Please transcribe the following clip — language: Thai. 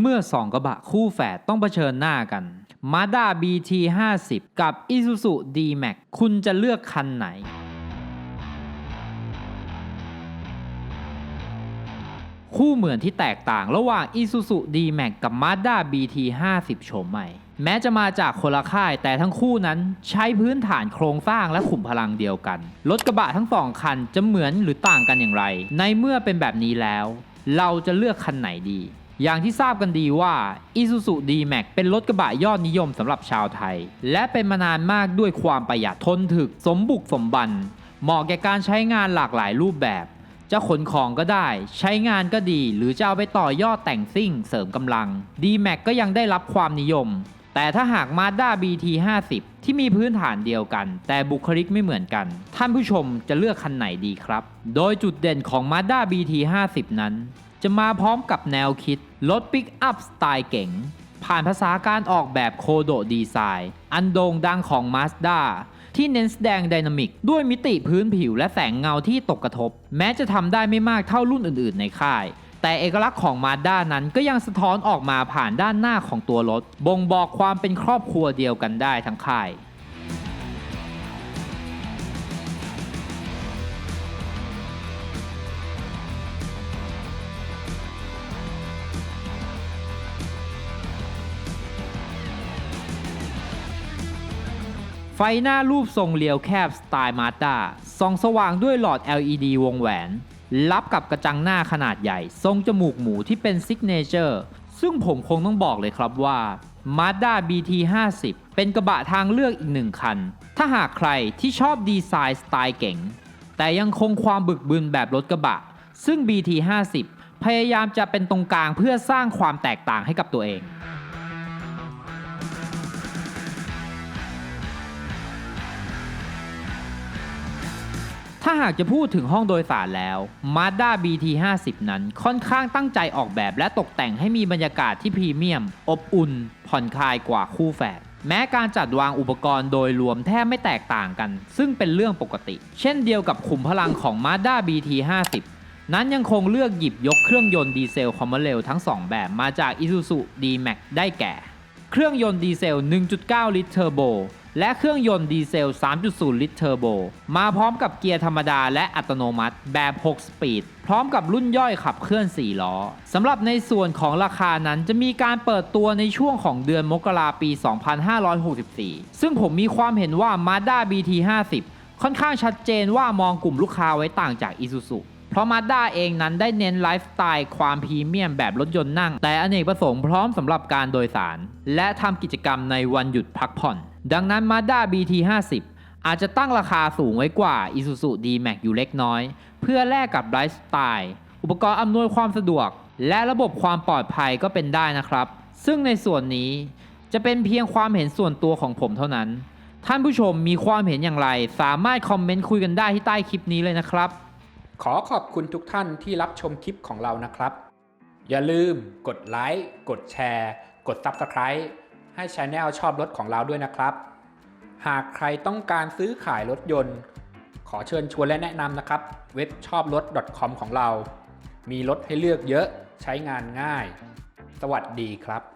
เมื่อสองกระบะคู่แฝดต้องเผชิญหน้ากัน Mazda BT 50 กับ Isuzu D-Max คุณจะเลือกคันไหน คู่เหมือนที่แตกต่างระหว่าง Isuzu D-Max กับ Mazda BT 50 โฉมใหม่ แม้จะมาจากคนละค่ายแต่ทั้งคู่นั้นใช้พื้นฐานโครงสร้างและขุมพลังเดียวกัน รถกระบะทั้งสองคันจะเหมือนหรือต่างกันอย่างไร ในเมื่อเป็นแบบนี้แล้ว เราจะเลือกคันไหนดี อย่างที่ทราบกันดีว่า Isuzu D-Max เป็นรถกระบะยอดนิยมสำหรับชาวไทย และเป็นมานานมากด้วยความประหยัดทนถึก สมบุกสมบัน เหมาะแก่การใช้งานหลากหลายรูปแบบ จะขนของก็ได้ ใช้งานก็ดี หรือจะเอาไปต่อยอดแต่งซิ่ง เสริมกำลัง D-Max ก็ยังได้รับความนิยม แต่ถ้าหาก Mazda BT 50 ที่มีพื้นฐานเดียวกัน แต่บุคลิกไม่เหมือนกัน ท่านผู้ชมจะเลือกคันไหนดีครับ โดยจุดเด่นของ Mazda BT 50 นั้น จะมาพร้อมกับแนวคิดรถปิกอัพสไตล์เก๋งผ่านภาษาการออกแบบโคโดดีไซน์อันโด่งดังของ Mazda ที่เน้นแสดงไดนามิกด้วยมิติพื้นผิวและแสงเงาที่ตกกระทบ แม้จะทำได้ไม่มากเท่ารุ่นอื่นๆในค่าย แต่เอกลักษณ์ของ Mazda นั้นก็ยังสะท้อนออกมาผ่านด้านหน้าของตัวรถ บ่งบอกความเป็นครอบครัวเดียวกันได้ทั้งค่าย ไฟหน้ารูปทรงเรียวแคบสไตล์มาสด้าส่องสว่างด้วยหลอด LED วงแหวน รับกับกระจังหน้าขนาดใหญ่ ทรงจมูกหมูที่เป็นซิกเนเจอร์ซึ่งผมคงต้องบอกเลยครับว่า Mazda BT 50 เป็นกระบะทางเลือกอีกหนึ่งคัน ถ้าหากใครที่ชอบดีไซน์สไตล์เก๋งแต่ยังคงความบึกบึนแบบรถกระบะ ซึ่ง BT 50 พยายามจะเป็นตรงกลางเพื่อสร้างความแตกต่างให้กับตัวเอง ถ้าหากจะพูดถึงห้องโดยสารแล้ว Mazda BT 50 นั้นค่อนข้างตั้งใจออกแบบและตกแต่งให้มีบรรยากาศที่พรีเมียม อบอุ่น ผ่อนคลายกว่าคู่แฝดแม้การจัดวางอุปกรณ์โดยรวมแทบไม่แตกต่างกัน ซึ่งเป็นเรื่องปกติ เช่นเดียวกับขุมพลังของ Mazda BT 50 นั้นยังคงเลือกหยิบยกเครื่องยนต์ดีเซลคอมเมอนเรลทั้ง 2 แบบมาจาก Isuzu D-Max ได้แก่ เครื่องยนต์ดีเซล 1.9 ลิตรเทอร์โบ และเครื่องยนต์ดีเซล 3.0 ลิตรเทอร์โบ มาพร้อมกับเกียร์ธรรมดาและอัตโนมัติแบบ 6 สปีด พร้อมกับรุ่นย่อยขับเคลื่อน 4 ล้อ สำหรับในส่วนของราคานั้นจะมีการเปิดตัวในช่วงของเดือนมกราปี 2564 ซึ่งผมมีความเห็นว่า Mazda BT 50 ค่อนข้างชัดเจนว่ามองกลุ่มลูกค้าไว้ต่างจาก Isuzu เพราะ Mazda เองนั้นได้เน้นไลฟ์สไตล์ความพรีเมียมแบบรถยนต์นั่ง แต่อเนกประสงค์พร้อมสำหรับการโดยสาร และทำกิจกรรมในวันหยุดพักผ่อน ดังนั้น Mazda BT 50 อาจจะตั้งราคาสูงไว้กว่า Isuzu D-Max อยู่เล็กน้อย เพื่อแลกกับไลฟ์สไตล์อุปกรณ์อำนวยความสะดวก และระบบความปลอดภัยก็เป็นได้นะครับ ซึ่งในส่วนนี้จะเป็นเพียงความเห็นส่วนตัวของผมเท่านั้น ท่านผู้ชมมีความเห็นอย่างไร สามารถคอมเมนต์คุยกันได้ที่ใต้คลิปนี้เลยนะครับ ขอขอบคุณทุกท่านที่รับชมคลิปของเรานะครับ อย่าลืมกดไลค์กดแชร์ กด Subscribe ให้ช anel ชอบรถของเราด้วยนะครับ หากใครต้องการซื้อขายรถยนต์ ขอเชิญชวนและแนะนำนะครับ เว็บชอบรถ .com ของเรา มีรถให้เลือกเยอะใช้งานง่าย สวัสดีครับ